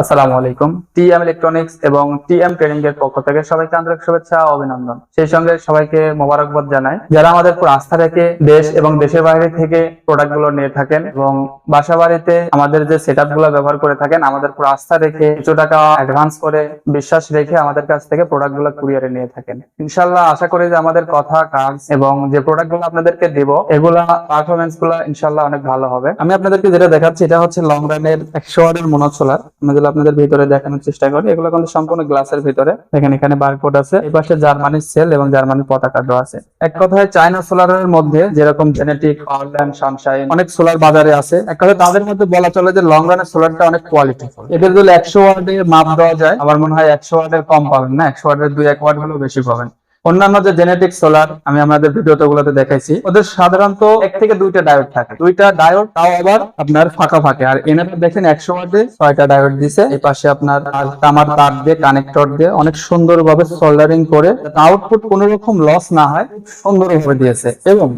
আসসালামু আলাইকুম। TM electronics এবং টিএম এর পক্ষ থেকে সবাইকে আন্তরিক শুভেচ্ছা অভিনন্দন। সেই সঙ্গে সবাইকে মোবারকবাদ জানাই। যারা আমাদের উপর আস্থা রেখে দেশ এবং দেশের বাইরে থেকে প্রোডাক্টগুলো নিয়ে থাকেন এবং বাসা বাড়িতে আমাদের যে সেটগুলো ব্যবহার করে থাকেন, আমাদের উপর আস্থা রেখে কিছু টাকা অ্যাডভান্স করে বিশ্বাস রেখে আমাদের কাছ থেকে প্রোডাক্টগুলো কুরিয়ারে নিয়ে থাকেন। ইনশাল্লাহ আশা করি যে আমাদের কথা, কাজ এবং যে প্রোডাক্টগুলো আপনাদেরকে দেব, এগুলা পারফরমেন্সগুলো ইনশাল্লাহ অনেক ভালো হবে। আমি আপনাদেরকে যেটা দেখাচ্ছি, এটা হচ্ছে লং রানের একশো ওয়ার্ডের মোনো সোলার যেগুলো আপনাদের ভিতরে দেখানোর চেষ্টা করি। এগুলো কিন্তু সম্পূর্ণ গ্লাসের ভিতরে। দেখেন, এখানে বারকোড আছে। এই পাশে জার্মানির সেল এবং জার্মানির পতাকা আছে। এক কথায় চায়না সোলারের মধ্যে যেরকম জেনেটিক পাওয়ারল্যান্ড সানশাইন অনেক সোলার বাজারে আছে। এক কথায় তাদের মধ্যে বলা চলে যে লং রানের সোলারটা অনেক কোয়ালিটি এদের যদি একশো ওয়ার্ডের মাপ দেওয়া যায়, আমার মনে হয় একশো ওয়ার্ডের কম পাবেন না। একশো ওয়ার্ডের দুই এক ওয়ার্ড হলেও বেশি পাবেন। অন্যান্য যে জেনেটিক সোলার আমি আমাদের ভিডিওতে গুলোতে দেখাইছি, ওদের সাধারণত এক থেকে দুইটা ডায়োড থাকে। দুইটা ডায়োড তাও আবার আপনার ফাঁকা ফাঁকে। আর এনে দেখেন একশো ওয়াটে ছয়টা ডায়োড দিছে। এই পাশে আপনার তামার তার দিয়ে কানেক্টর দিয়ে অনেক সুন্দরভাবে সোল্ডারিং করে আউটপুট কোনো রকম লস না হয়, সুন্দরভাবে দিয়েছে। এবং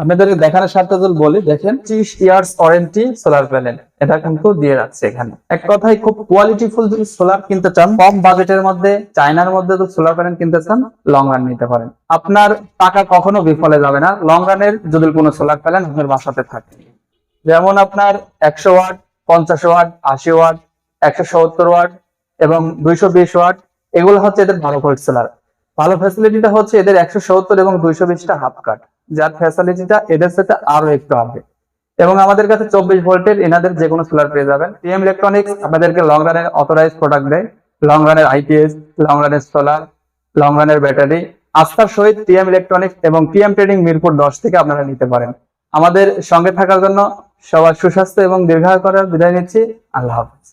আপনাদেরকে দেখানোর যদি বলি দেখেন ত্রিশ ইয়ার্স ওয়ারেন্টি সোলার প্যানেল এটা কিন্তু দিয়ে রাখছে এখানে। এক কথায় খুব কোয়ালিটিফুল যদি সোলার কিনতে চান কম বাজেটের মধ্যে চায়নার মধ্যে যদি সোলার প্যানেল কিনতে চান লং রান নিতে পারেন। আপনার টাকা কখনো বিফলে যাবে না। লং রানের যদি কোনো সোলার প্যানেল আপনার বাসাতে থাকে। যেমন আপনার একশো ওয়াট পঞ্চাশ ওয়াট আশি ওয়াট একশো সত্তর ওয়াট এবং দুইশো বিশ ওয়াট এগুলো হচ্ছে এদের ভালো ভোল্ট সোলার ভালো ফ্যাসিলিটিটা হচ্ছে এদের একশো সত্তর এবং দুইশো বিশটা হাফ কাট যার ফ্যাসিলিটিটা এদের সাথে আরও একটু হবে। এবং আমাদের কাছে চব্বিশ ভোল্টের এনাদের যে কোনো সোলার পেয়ে যাবেন। টিএম ইলেকট্রনিক্স আপনাদেরকে লং রানের অথরাইজ প্রোডাক্ট দেয়। লং রানের আইপিএস লং রানের সোলার লং রানের ব্যাটারি আস্থার সহিত টিএম ইলেকট্রনিক্স এবং টিএম ট্রেডিং মিরপুর দশ থেকে আপনারা নিতে পারেন। আমাদের সঙ্গে থাকার জন্য সবার সুস্বাস্থ্য এবং দীর্ঘায়ু করার বিদায় নিচ্ছি। আল্লাহ হাফিজ।